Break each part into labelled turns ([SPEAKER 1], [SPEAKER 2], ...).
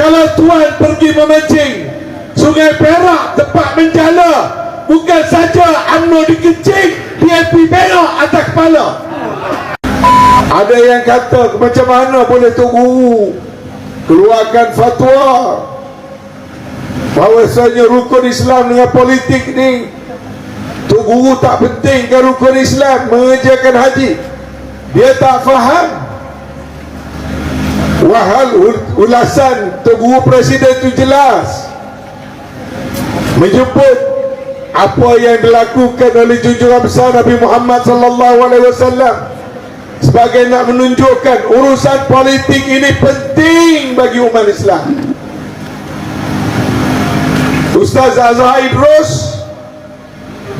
[SPEAKER 1] kalau tuan pergi memancing. Sungai Perak tempat menjala. Bukan saja UMNO dikencing PNP belok atas kepala. Ada yang kata macam mana boleh tu guru? Keluarkan fatwa. Bahawasanya rukun Islam dengan politik ni tu guru tak penting ke rukun Islam mengerjakan haji. Dia tak faham wahal ulasan tu guru presiden tu jelas menyebut apa yang dilakukan oleh junjungan besar Nabi Muhammad sallallahu alaihi wasallam sebagai nak menunjukkan urusan politik ini penting bagi umat Islam. Ustaz Azhar Idrus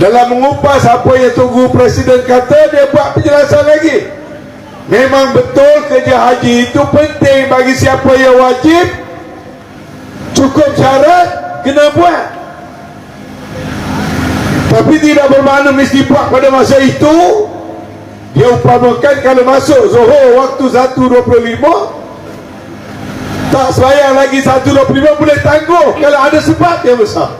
[SPEAKER 1] dalam mengupas apa yang tunggu presiden kata dia buat penjelasan lagi. Memang betul kerja haji itu penting bagi siapa yang wajib. Cukup syarat kena buat. Tapi tidak bermakna mesti buat pada masa itu. Dia umpamakan kalau masuk Zohor waktu 1.25 tak selayang lagi 1.25 boleh tangguh kalau ada sebab yang besar.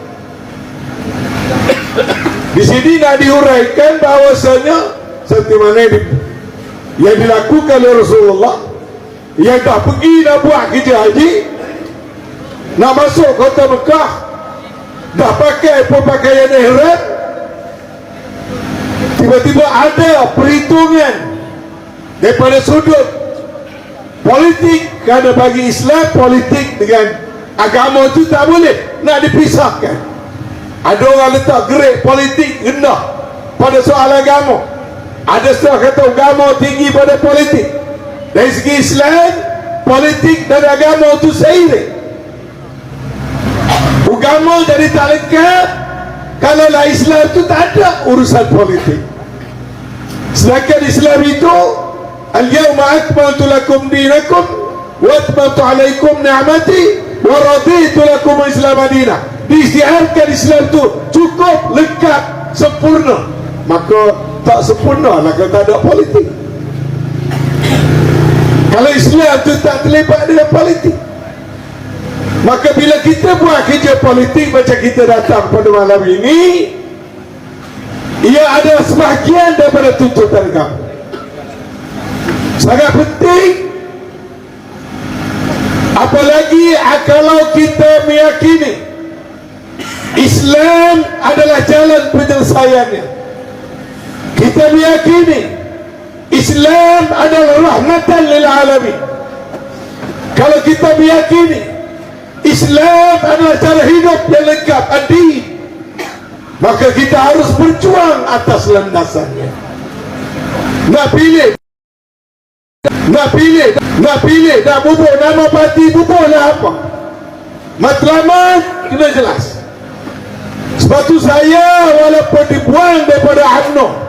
[SPEAKER 1] Di sini nak diuraikan bahawasanya seperti mana di, yang dilakukan oleh Rasulullah yang dah pergi nak buat kerja haji nak masuk kota Mekah dah pakai pakaian ihram tiba-tiba ada perhitungan daripada sudut politik kerana bagi Islam politik dengan agama itu tak boleh nak dipisahkan. Ada orang letak gerik politik rendah pada soal agama ada setengah kata agama tinggi pada politik. Dari segi Islam politik dan agama itu seiring. Agama jadi tak lengkap kalau Islam itu tak ada urusan politik. Sedangkan Islam itu al-yawma akmaltu lakum dinakum wa atmamtu alaikum ni'mati wa raditu lakum islam madinah. Disiarkan Islam itu cukup lengkap sempurna. Maka tak sempurna lah kalau tak ada politik. Kalau Islam itu tak terlibat dengan politik maka bila kita buat kerja politik macam kita datang pada malam ini ia adalah sebahagian daripada tuntutan kamu. Sangat penting. Apalagi kalau kita meyakini Islam adalah jalan penyelesaiannya kita meyakini Islam adalah rahmatan lil alamin. Kalau kita meyakini Islam adalah cara hidup yang lengkap adil maka kita harus berjuang atas landasannya. Nak pilih. Nak pilih. Nak pilih. Nak bubuk nama parti bubuklah apa. Matlamat kena jelas. Sebab tu saya walaupun dibuang daripada UMNO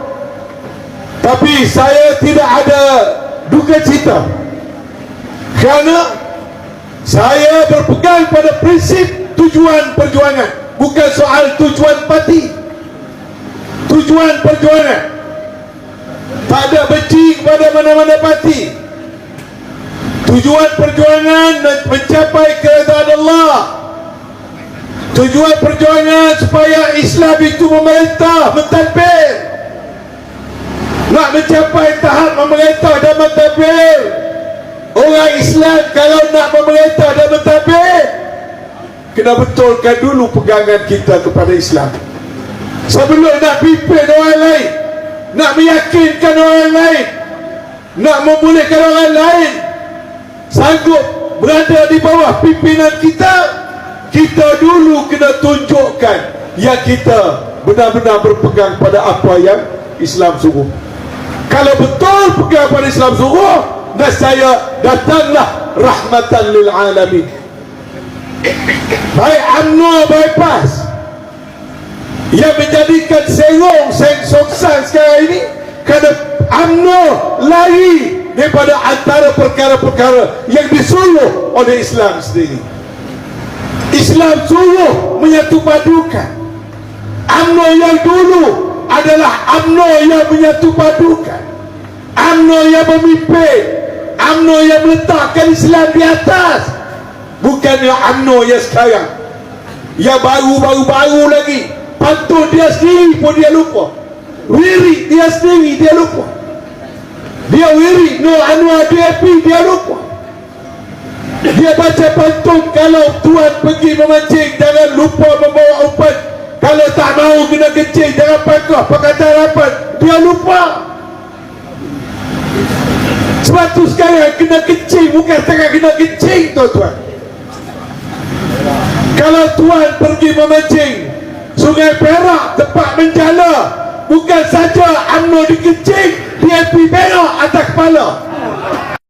[SPEAKER 1] tapi saya tidak ada duka cita. Kerana saya berpegang pada prinsip tujuan perjuangan bukan soal tujuan parti. Tujuan perjuangan. Tak ada benci kepada mana-mana parti. Tujuan perjuangan mencapai keredaan Allah. Tujuan perjuangan supaya Islam itu memerintah mentadbir nak mencapai tahap memerintah dan mentadbir. Orang Islam kalau nak memerintah dan mentadbir kena betulkan dulu pegangan kita kepada Islam. Sebelum nak pimpin orang lain nak meyakinkan orang lain nak membolehkan orang lain sanggup berada di bawah pimpinan kita kita dulu kena tunjukkan yang kita benar-benar berpegang pada apa yang Islam suruh kalau betul pada Islam suruh saya datanglah rahmatan lil alamin. Baik UMNO bypass yang menjadikan serong sengsosan sekarang ini kerana UMNO lari daripada antara perkara-perkara yang disuruh oleh Islam sendiri. Islam suruh menyatu padukan UMNO yang dulu adalah UMNO yang menyatu padukan UMNO yang memimpin. UMNO yang meletakkan Islam di atas. Bukan bukan yang UMNO yang sekarang yang baru-baru-baru lagi. Pantun dia sendiri pun dia lupa. Wirid dia sendiri dia lupa. Dia wirid no Anwar DAP dia lupa. Dia baca pantun kalau tuan pergi memancing jangan lupa membawa umpan kalau tak mau kena kencing jangan pakai perkataan rapat dia lupa. Sebab tu sekarang kena kencing bukan setengah kena kencing tuan-tuan kalau tuan pergi memancing Sungai Perak tempat menjala bukan saja UMNO dikencing DAP merah atas kepala